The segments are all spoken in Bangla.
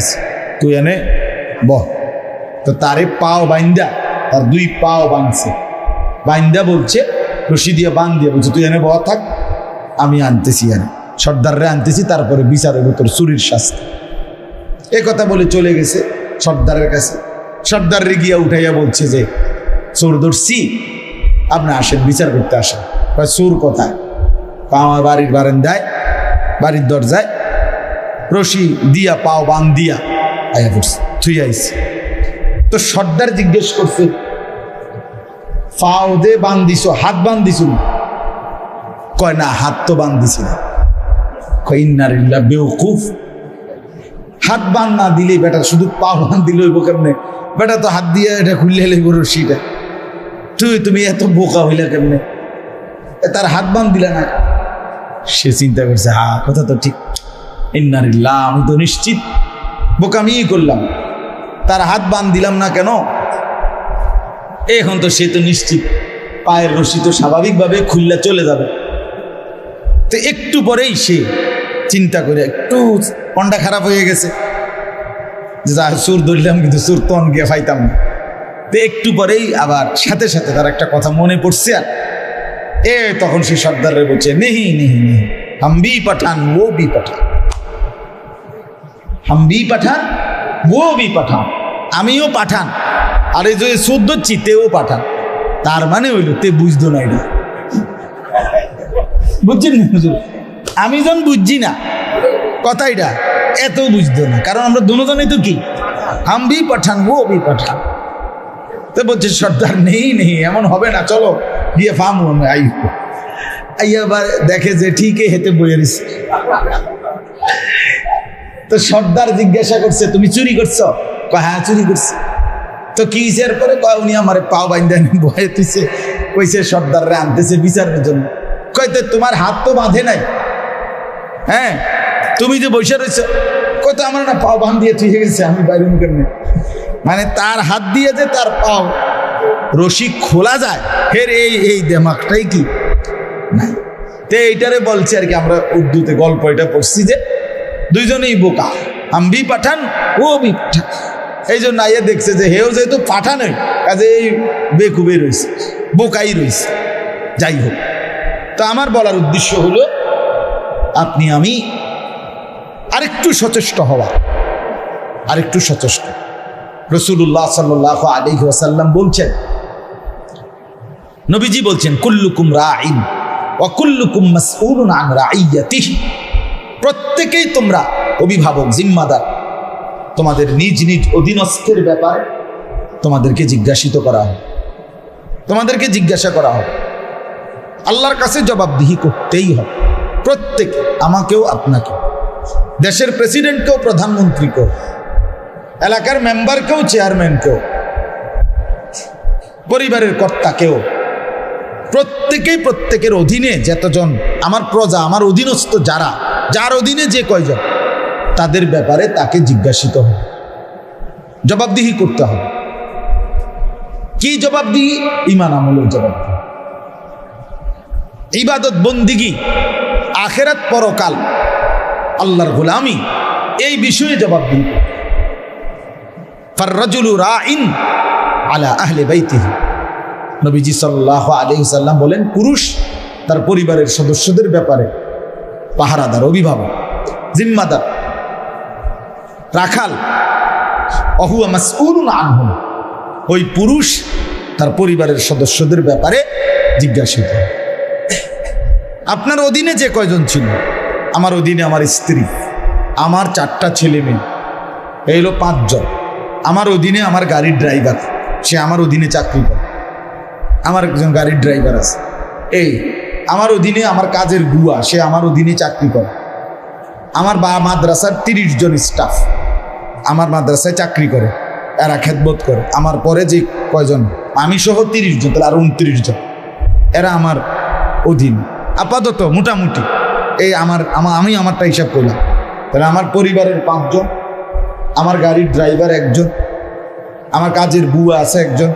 আনতেছি তুই এনে বহ। তো তারে পাও বাইন্দা, তার দুই পাও বাঁধছে। বাইন্দা বলছে, রশি দিয়ে বান দিয়ে বলছে, তুই এনে বহ, থাক, আমি আনতেছি এনে। সর্দাররে আনতেছি, তারপরে বিচারের ভিতর চুরির শাস্তি। এ কথা বলে চলে গেছে সর্দারের কাছে। সর্দারে গিয়া উঠাইয়া বলছে যে, চোর ধরছি, আপনি আসেন, বিচার করতে আসেন। চোর কোথায়? আমার বাড়ির বারান্দায়, বাড়ির দরজায়। রশি দিয়া, পাও বান দিয়া। আয়া পড়ছে, থুই আইছে। তো সর্দার জিজ্ঞেস করছে, পাও দে বান দিছ, হাত বান দিছ কয়, না, হাত তো বান দিছি না। কয় ইন্নারিল্লা বেউকুফ হাত বান না দিলে বেটা শুধু পা বান দিলে হইব কেমনে? বেটা তো হাত দিয়ে এটা খুললে হলে রশিটা। তুই তুমি এত বোকা হইলা কেমনে? তার হাত বান দিলে না। সে চিন্তা করছে, হা, কথা তো ঠিক। ইন্নারিল্লাহ, আমি তো নিশ্চিত। বোকামিই করলাম। তার হাত বান দিলাম না কেন? এখন তো সে তো নিশ্চিত। পায়ের রশি তো স্বাভাবিকভাবে খুললে চলে যাবে। তো একটু পরেই সে চিন্তা করে একটু পন্ডা খারাপ হয়ে গেছে। যে যা সুর ধরলাম, কিন্তু সুর তন গিয়ে পাইতাম না। তো একটু পরেই আবার সাথে সাথে তার একটা কথা মনে পড়ছে আর। এ তখন সে সর্দারে বলছে, নেহি নেহি নেহি। হাম বি পাঠান ও বি পাঠান। বি পাঠান ও বি পাঠান আমিও পাঠান আর এই যে সুদ ধরছি তেও পাঠান তার মানে হইল তে বুঝতো না এটা বুঝছেন না? আমি যখন বুঝছি না কথা এটা এত বুঝতো না কারণ আমরা দুজনেই তো কি হাম বি পাঠান ও বি পাঠান তো বলছে সর্দার নেই নেই এমন হবে না চলো গিয়ে ফার্ম আই আইয়া দেখে যে ঠিকই হেতে বইয়ে রয়েছে তো সর্দার জিজ্ঞাসা করছে, তুমি চুরি করছ? কয় হ্যাঁ চুরি করছি। তো কি হিসের পরে কয়, উনি আমার পাও বাইন্দেন ভয়ে তুইছে কইছে, সর্দাররে আনতেছে বিচারের জন্য। কয়, তো তোমার হাত তো বাঁধে নাই? হ্যাঁ তুমি যে বসে রয়েছো কত আমার না পাও বাঁধ দিয়ে তুই গেছে, আমি বাইরে মুখে নেই মানে তার হাত দিয়ে যে তার পাও রশি খোলা যায়, ফের এই এই দেমাকটাই কি? নাই। তো এইটারে বলছে আর কি, আমরা উর্দুতে গল্প এটা পড়ছি যে দুইজনেই বোকা। আম্বি পাঠান, ও বি পাঠান। এই জন্য আইয়া দেখছে যে হেও যেহেতু পাঠানই কাজে এই বেকুবে রয়েছে, বোকাই রয়েছে। যাই হোক, তো আমার বলার উদ্দেশ্য হলো, আপনি আমি আরেকটু সচেষ্ট হওয়া, আরেকটু সচেষ্ট। রসুল্লাহ সাল্লাহ আলহি ওয়াসাল্লাম বলছেন, নবীজি বলছেন, কুল্লুকুম রাইন অকুল্লুকুম মাসউলুন আন রাইয়াতিহি। প্রত্যেকেই তোমরা অভিভাবক, জিম্মাদার। তোমাদের নিজ নিজ অধীনস্থের ব্যাপারে তোমাদেরকে জিজ্ঞাসিত করা হবে তোমাদেরকে জিজ্ঞাসা করা হবে আল্লাহর কাছে জবাবদিহি করতেই হবে প্রত্যেক আমাকেও আপনাকে দেশের প্রেসিডেন্টকেও, প্রধানমন্ত্রীকেও। এলাকার মেম্বারকেও, চেয়ারম্যানকেও। পরিবারের কর্তাকেও। প্রত্যেকেই প্রত্যেকের অধীনে যতজন আমার প্রজা, আমার অধীনস্থ যারা যার অধীনে যে কয়জন, তাদের ব্যাপারে তাকে জিজ্ঞাসিত হবে। জবাবদিহি করতে হবে। কি জবাবদিহি? ইমান আমলের জবাবদিহি। ইবাদত বন্দিগি, আখেরাত পরকাল, আল্লাহর গোলামি, এই বিষয়ে জবাবদিহি ফার্রাজুলু রাইন আলা আহলে বাইতিহি। নবীজি সাল্লাহ আলহি সাল্লাম বলেন, পুরুষ তার পরিবারের সদস্যদের ব্যাপারে পাহারাদার, অভিভাবক, জিম্মাদার। রাখাল, অহুয়া মাসউলুন আনহুম। ওই পুরুষ তার পরিবারের সদস্যদের ব্যাপারে জিজ্ঞাসিত আপনার অধীনে যে কয়জন ছিল? আমার অধীনে আমার স্ত্রী, আমার চারটা ছেলে মেয়ে, এই হলো পাঁচজন। আমার অধীনে আমার গাড়ির ড্রাইভার, সে আমার অধীনে চাকরি করে। আমার একজন গাড়ির ড্রাইভার আছে। এই আমার অধীনে আমার কাজের গুয়া, সে আমার অধীনে চাকরি করে। আমার বা মাদ্রাসার তিরিশ জন স্টাফ আমার মাদ্রাসায় চাকরি করে, এরা খেদবোধ করে। আমার পরে যে কয়জন, আমি সহ তিরিশ জন, তাহলে আর উনত্রিশ জন। এরা আমার অধীন। আপাতত মোটামুটি। এই আমার, আমা- আমি আমারটা হিসাব করলাম। তাহলে আমার পরিবারের পাঁচজন, আমার গাড়ির ড্রাইভার একজন, আমার কাজের বুয়া আছে একজন,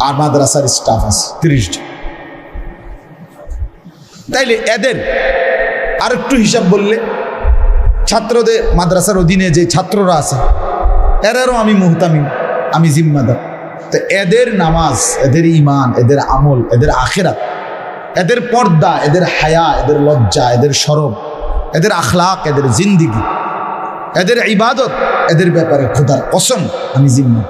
আর মাদ্রাসার স্টাফ আছে তিরিশ জন। তাইলে এদের আর একটু হিসাব বললে ছাত্রদের মাদ্রাসার অধীনে যে ছাত্ররা আছে এরারও আমি মুহতামিম, আমি জিম্মাদার। তো এদের নামাজ, এদের ইমান এদের আমল, এদের আখেরাত, এদের পর্দা, এদের হায়া, এদের লজ্জা, এদের সরব, এদের আখলাক, এদের জিন্দিগি, এদের ইবাদত, এদের ব্যাপারে খোদার কসম, আমি জিম্মা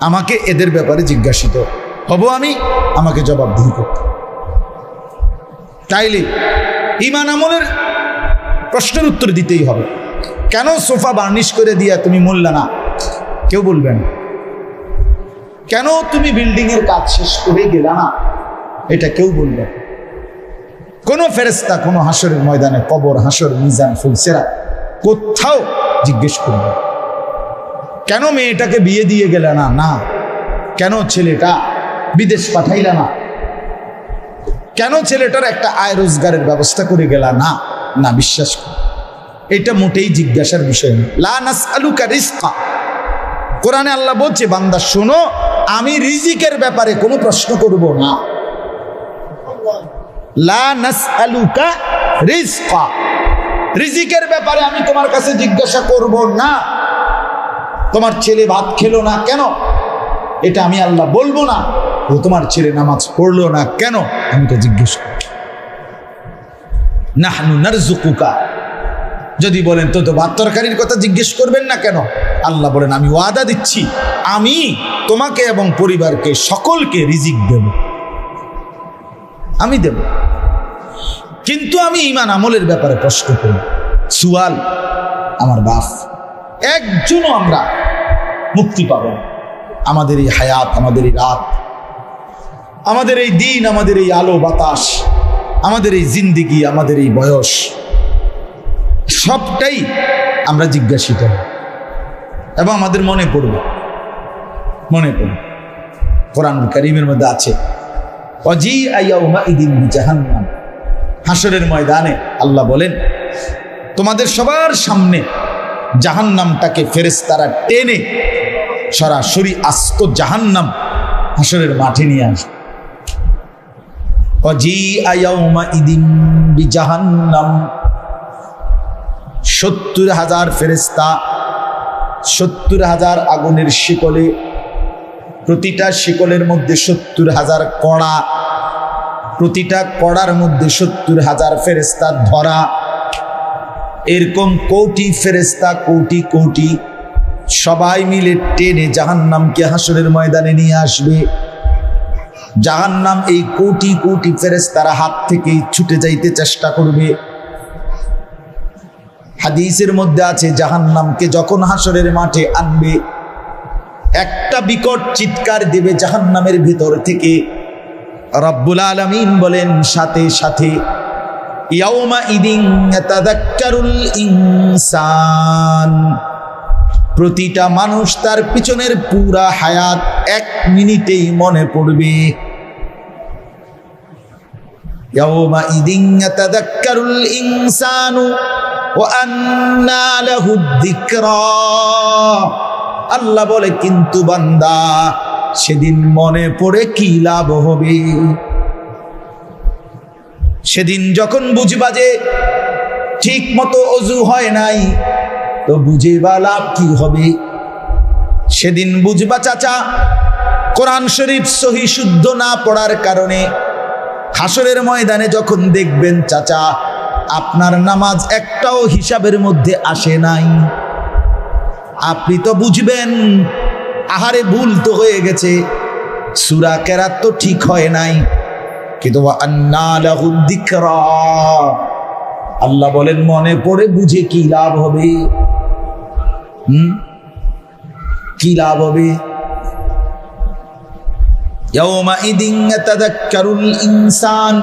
আমাকে এদের ব্যাপারে জিজ্ঞাসিত হব আমি, আমাকে জবাবদিহি করতে। তাইলে ইমান আমলের প্রশ্নের উত্তর দিতেই হবে। কেন সোফা বার্নিশ করে দিয়া তুমি মূল্যা না? কেউ বলবেন। কেন তুমি বিল্ডিং এর কাজ শেষ করে গেলা না? এটা কেউ বলবে। কোনো ফেরেস্তা কোনো হাসরের ময়দানে কবর, হাসর, মিজান, ফুলসেরা কোথাও জিজ্ঞেস করবে কেন মেয়েটাকে বিয়ে দিয়ে গেলে না? না। কেন ছেলেটা বিদেশ পাঠাইলা না? কেন ছেলেটার একটা আয় রোজগারের ব্যবস্থা করে গেলা? না না, বিশ্বাস কর। এটা মোটেই জিজ্ঞাসার বিষয় না। লা নাসআলুকা রিজকা। কোরআনে আল্লাহ বলছে, বান্দা, শোনো, আমি রিজিকের ব্যাপারে কোনো প্রশ্ন করব না। লা নাসআলুকা রিজকা। রিজিকের ব্যাপারে আমি তোমার কাছে জিজ্ঞাসা করব না। তোমার ছেলে ভাত খেলো না কেন? এটা আমি আল্লাহ বলব না। ও তোমার ছেলে নামাজ পড়ল না কেন? আমি তো জিজ্ঞেস নারজুকুকা যদি বলেন তো তো ভাত তরকারির কথা জিজ্ঞেস করবেন না কেন? আল্লাহ বলেন, আমি ওয়াদা দিচ্ছি। আমি তোমাকে এবং পরিবারকে সকলকে রিজিক দেব। আমি দেব। কিন্তু আমি ইমান আমলের ব্যাপারে প্রশ্ন করি। সুয়াল, আমার বাপ, একজনও আমরা মুক্তি পাব। আমাদের এই হায়াত, আমাদের এই রাত আমাদের এই দিন, আমাদের এই আলো, বাতাস, আমাদের এই জিন্দিগি, আমাদের এই বয়স, সবটাই আমরা জিজ্ঞাসিত। এবং আমাদের মনে পড়বে মনে পড়বে। কোরআন করিমের মধ্যে আছে অজি আইয়াউমা ইদিন জাহান্নাম হাসরের ময়দানে আল্লাহ বলেন, তোমাদের সবার সামনে জাহান্নামটাকে ফেরেশতারা টেনে সরাসরি আস্ত জাহান্নাম হাসরের মাঠে নিয়ে আসবে। সত্তর হাজার ফেরেস্তা সত্তর হাজার আগুনের শিকলে, প্রতিটা শিকলের মধ্যে সত্তর হাজার কড়া, প্রতিটা কড়ার মধ্যে সত্তর হাজার ফেরেস্তা ধরা। এরকম কোটি ফেরেস্তা কোটি কোটি, সবাই মিলে টেনে জাহান্নামকে হাসরের ময়দানে নিয়ে আসবে। জাহান্নাম এই কোটি কোটি ফেরেস তারা হাত থেকেই ছুটে যাইতে চেষ্টা করবে। হাদিসের মধ্যে আছে, জাহান্নামকে যখন হাসরের মাঠে আনবে, একটা বিকট চিৎকার দেবে জাহান্নামের ভিতর থেকে। রব্বুল আলামিন বলেন, সাথে সাথে ইয়াউমা ইদিন ইনসান। প্রতিটা মানুষ তার পিছনের পুরা হায়াত এক মিনিটেই মনে পড়বে। আল্লাহ বলে, কিন্তু বান্দা, সেদিন মনে পড়ে কি লাভ হবে? সেদিন যখন বুঝবা যে ঠিক মতো অজু হয় নাই তো বুঝে বা লাভ কি হবে? সেদিন বুঝবা চাচা, কোরআন শরীফ সহি শুদ্ধ না পড়ার কারণে হাসরের ময়দানে যখন দেখবেন চাচা, আপনার নামাজ একটাও হিসাবের মধ্যে আসে নাই। আপনি তো বুঝবেন, আহারে ভুল তো হয়ে গেছে, সুরা কেরাত তো ঠিক হয় নাই। কিন্তু। আল্লাহ বলেন, মনে পড়ে বুঝে কি লাভ হবে? হুম? কি লাভ হবে? ইনসান।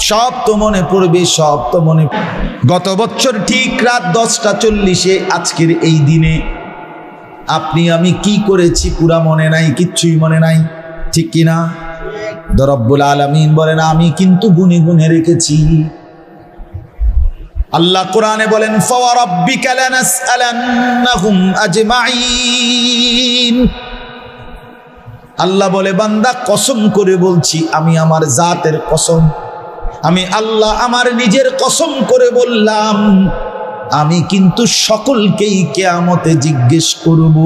সব তো মনে পড়বে, সব তো মনে গত বছর ঠিক রাত দশটা চল্লিশে আজকের এই দিনে আপনি আমি কি করেছি পুরা মনে নাই, কিচ্ছুই মনে নাই, ঠিক কিনা? দরব্বুল আলমিন বলেন, আমি কিন্তু গুনে গুনে রেখেছি। আল্লাহ কোরআনে বলেন আল্লাহ বলে, বান্দা, কসম করে বলছি, আমি আমার জাতের কসম, আমি আল্লাহ আমার নিজের কসম করে বললাম, আমি কিন্তু সকলকেই কেয়ামতে জিজ্ঞেস করব।